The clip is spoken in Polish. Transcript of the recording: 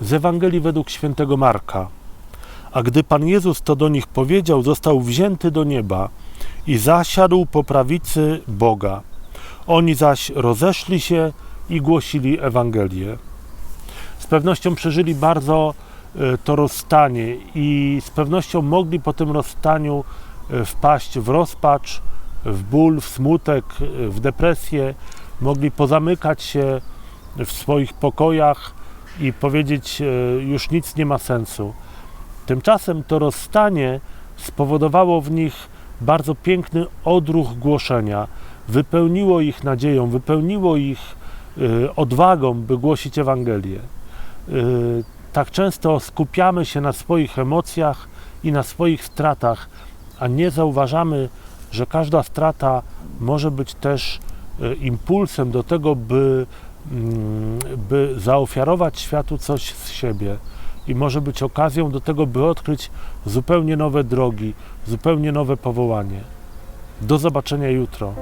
z Ewangelii według świętego Marka. A gdy Pan Jezus to do nich powiedział, został wzięty do nieba i zasiadł po prawicy Boga. Oni zaś rozeszli się i głosili Ewangelię. Z pewnością przeżyli bardzo e, to rozstanie i z pewnością mogli po tym rozstaniu e, wpaść w rozpacz, w ból, w smutek, e, w depresję, mogli pozamykać się w swoich pokojach i powiedzieć, e, już nic nie ma sensu. Tymczasem to rozstanie spowodowało w nich bardzo piękny odruch głoszenia, wypełniło ich nadzieją, wypełniło ich e, odwagą, by głosić Ewangelię. E, Tak często skupiamy się na swoich emocjach i na swoich stratach, a nie zauważamy, że każda strata może być też impulsem do tego, by, by zaofiarować światu coś z siebie i może być okazją do tego, by odkryć zupełnie nowe drogi, zupełnie nowe powołanie. Do zobaczenia jutro.